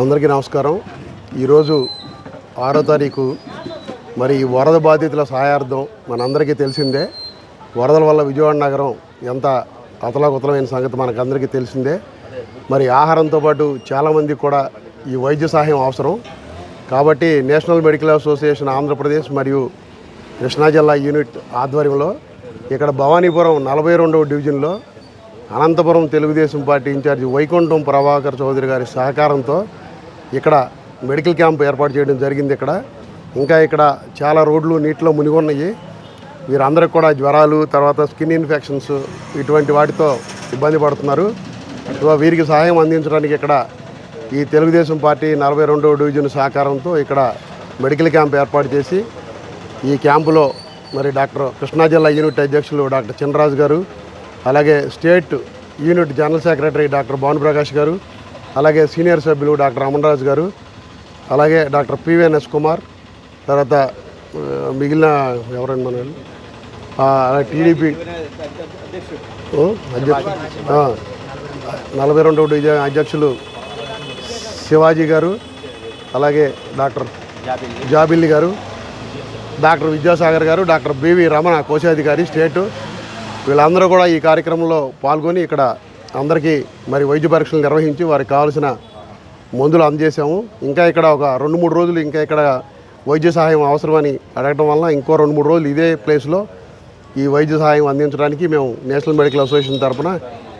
అందరికీ నమస్కారం. ఈరోజు ఆరో తారీఖు మరి ఈ వరద బాధితుల సహాయార్థం మనందరికీ తెలిసిందే. వరదల వల్ల విజయవాడ నగరం ఎంత అతలాకుతలమైన సంగతి మనకందరికీ తెలిసిందే. మరి ఆహారంతో పాటు చాలామందికి కూడా ఈ వైద్య సహాయం అవసరం. కాబట్టి నేషనల్ మెడికల్ అసోసియేషన్ ఆంధ్రప్రదేశ్ మరియు కృష్ణా జిల్లా యూనిట్ ఆధ్వర్యంలో ఇక్కడ భవానీపురం నలభై రెండవ డివిజన్లో అనంతపురం తెలుగుదేశం పార్టీ ఇన్ఛార్జి వైకుంఠం ప్రభాకర్ చౌదరి గారి సహకారంతో ఇక్కడ మెడికల్ క్యాంప్ ఏర్పాటు చేయడం జరిగింది ఇక్కడ. ఇంకా ఇక్కడ చాలా రోడ్లు నీటిలో మునిగి ఉన్నాయి వీరందరికి కూడా జ్వరాలు తర్వాత స్కిన్ ఇన్ఫెక్షన్స్ ఇటువంటి వాటితో ఇబ్బంది పడుతున్నారు. సో వీరికి సహాయం అందించడానికి ఇక్కడ ఈ తెలుగుదేశం పార్టీ నలభై రెండవ డివిజన్ సహకారంతో ఇక్కడ మెడికల్ క్యాంప్ ఏర్పాటు చేసి ఈ క్యాంపులో మరి డాక్టర్ కృష్ణా జిల్లా యూనిట్ అధ్యక్షులు డాక్టర్ చినరాజు గారు అలాగే state unit general secretary doctor Bhanuprakash గారు అలాగే సీనియర్ సభ్యులు డాక్టర్ అమన్రాజు గారు అలాగే డాక్టర్ పివిఎన్ఎస్ కుమార్ తర్వాత మిగిలిన ఎవరండి మన టీడీపీ అధ్యక్షుడు. నలభై రెండు అధ్యక్షులు శివాజీ గారు అలాగే డాక్టర్ జాబిల్లి గారు డాక్టర్ విద్యాసాగర్ గారు డాక్టర్ బివి రమణ కోశాధికారి స్టేటు. వీళ్ళందరూ కూడా ఈ కార్యక్రమంలో పాల్గొని ఇక్కడ అందరికీ మరి వైద్య పరీక్షలు నిర్వహించి వారికి కావాల్సిన మందులు అందజేసాము ఇంకా ఇక్కడ ఒక రెండు మూడు రోజులు ఇంకా ఇక్కడ వైద్య సహాయం అవసరమని అడగడం వల్ల ఇంకో రెండు మూడు రోజులు ఇదే ప్లేస్లో ఈ వైద్య సహాయం అందించడానికి మేము నేషనల్ మెడికల్ అసోసియేషన్ తరఫున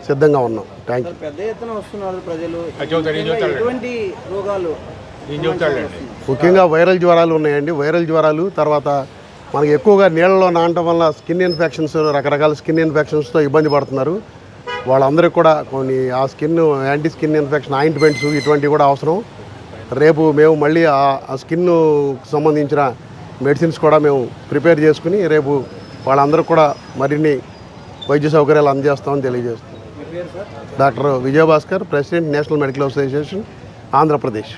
సిద్ధంగా ఉన్నాం. థ్యాంక్ యూ పెద్ద ఎత్తున వస్తున్నారు ప్రజలు. ముఖ్యంగా ఎటువంటి రోగాలు ముఖ్యంగా వైరల్ జ్వరాలు ఉన్నాయండి. వైరల్ జ్వరాలు తర్వాత మనకి ఎక్కువగా నీళ్ళలో నానటం వల్ల స్కిన్ ఇన్ఫెక్షన్స్ రకరకాల స్కిన్ ఇన్ఫెక్షన్స్తో ఇబ్బంది పడుతున్నారు. వాళ్ళందరికీ కూడా కొన్ని ఆ skin anti skin infection ointments ఇటువంటివి కూడా అవసరం. రేపు మేము మళ్ళీ ఆ- స్కిన్కు సంబంధించిన మెడిసిన్స్ కూడా మేము ప్రిపేర్ చేసుకుని రేపు వాళ్ళందరూ కూడా మరిన్ని వైద్య సౌకర్యాలు అందజేస్తామని తెలియజేస్తాం doctor Vijayabhaskar president national medical association Andhra Pradesh.